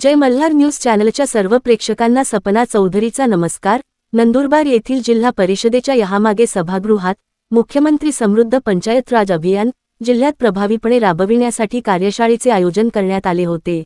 जय Malhar news चॅनलच्या सर्व प्रेक्षकांना सपना चौधरीचा नमस्कार. नंदुरबार येथील जिल्हा परिषदेच्या यहामागे सभागृहात मुख्यमंत्री समृद्ध पंचायत राज अभियान जिल्ह्यात प्रभावीपणे राबविण्यासाठी कार्यशाळेचे आयोजन करण्यात आले होते.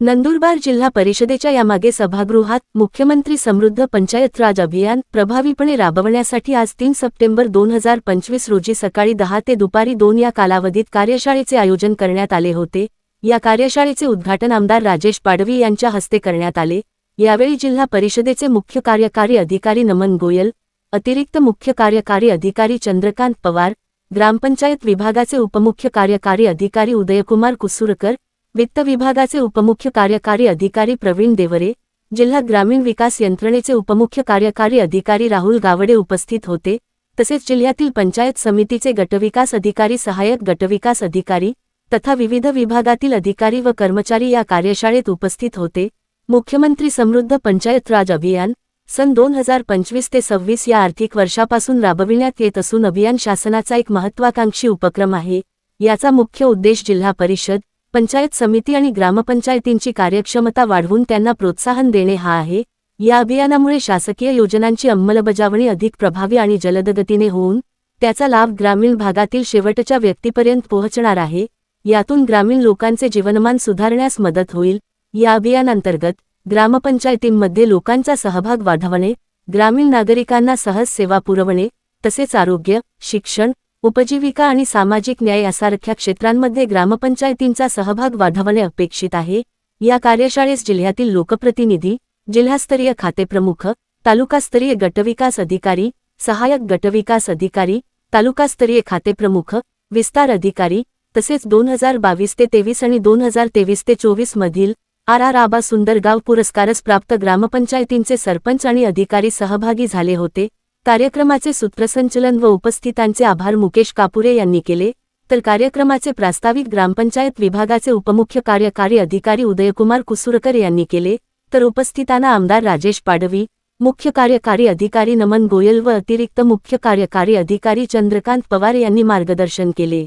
नंदुरबार जिल्हा परिषदेच्या यामागे सभागृहात मुख्यमंत्री समृद्ध पंचायत राज अभियान प्रभावीपणे राबवण्यासाठी आज तीन सप्टेंबर दोन हजार पंचवीस रोजी सकाळी दहा ते दुपारी दोन या कालावधीत कार्यशाळेचे आयोजन करण्यात आले होते. या कार्यशाळेचे उद्घाटन आमदार राजेश पाडवी यांच्या हस्ते करण्यात आले. यावेळी जिल्हा परिषदेचे मुख्य कार्यकारी अधिकारी नमन गोयल अतिरिक्त मुख्य कार्यकारी अधिकारी चंद्रकांत पवार ग्रामपंचायत विभागाचे उपमुख्य कार्यकारी अधिकारी उदयकुमार कुसुरकर वित्त विभागाचे उपमुख्य कार्यकारी अधिकारी प्रवीण देवरे जिल्हा ग्रामीण विकास यंत्रणेचे उपमुख्य कार्यकारी अधिकारी राहुल गावडे उपस्थित होते. तसेच जिल्ह्यातील पंचायत समितीचे गटविकास अधिकारी सहाय्यक गटविकास अधिकारी तथा विविध विभागातील अधिकारी व कर्मचारी या कार्यशाळेत उपस्थित होते. मुख्यमंत्री समृद्ध पंचायत राज अभियान सन दोन हजार पंचवीस ते सव्वीस या आर्थिक वर्षापासून राबविण्यात येत असून अभियान शासनाचा एक महत्वाकांक्षी उपक्रम आहे. याचा मुख्य उद्देश जिल्हा परिषद पंचायत समिती आणि ग्रामपंचायतींची कार्यक्षमता वाढवून त्यांना प्रोत्साहन देणे हा आहे. या अभियानामुळे शासकीय योजनांची अंमलबजावणी अधिक प्रभावी आणि जलदगतीने होऊन त्याचा लाभ ग्रामीण भागातील शेवटच्या व्यक्तीपर्यंत पोहोचणार आहे. यातून ग्रामीण लोकांचे जीवनमान सुधारण्यास मदत होईल. या अभियानांतर्गत ग्रामपंचायतींमध्ये लोकांचा सहभाग वाढवणे ग्रामीण नागरिकांना सहज सेवा पुरवणे तसेच आरोग्य शिक्षण उपजीविका आणि सामाजिक न्याय यासारख्या क्षेत्रांमध्ये ग्रामपंचायतींचा सहभाग वाढवणे अपेक्षित आहे. या कार्यशाळेस जिल्ह्यातील लोकप्रतिनिधी जिल्हास्तरीय खातेप्रमुख तालुकास्तरीय गटविकास अधिकारी सहाय्यक गटविकास अधिकारी तालुकास्तरीय खातेप्रमुख विस्तार अधिकारी तसेच दोन हजार बावीस ते तेवीस आणि दोन हजार तेवीस ते चोवीस मधील आर आर आबा सुंदरगाव पुरस्कारस प्राप्त ग्रामपंचायतींचे सरपंच आणि अधिकारी सहभागी झाले होते. कार्यक्रमाचे सूत्रसंचलन व उपस्थितांचे आभार मुकेश कापुरे यांनी केले. तर कार्यक्रमाचे प्रास्ताविक ग्रामपंचायत विभागाचे उपमुख्य कार्यकारी अधिकारी उदयकुमार कुसुरकर यांनी केले. तर उपस्थितांना आमदार राजेश पाडवी मुख्य कार्यकारी अधिकारी नमन गोयल व अतिरिक्त मुख्य कार्यकारी अधिकारी चंद्रकांत पवार यांनी मार्गदर्शन केले.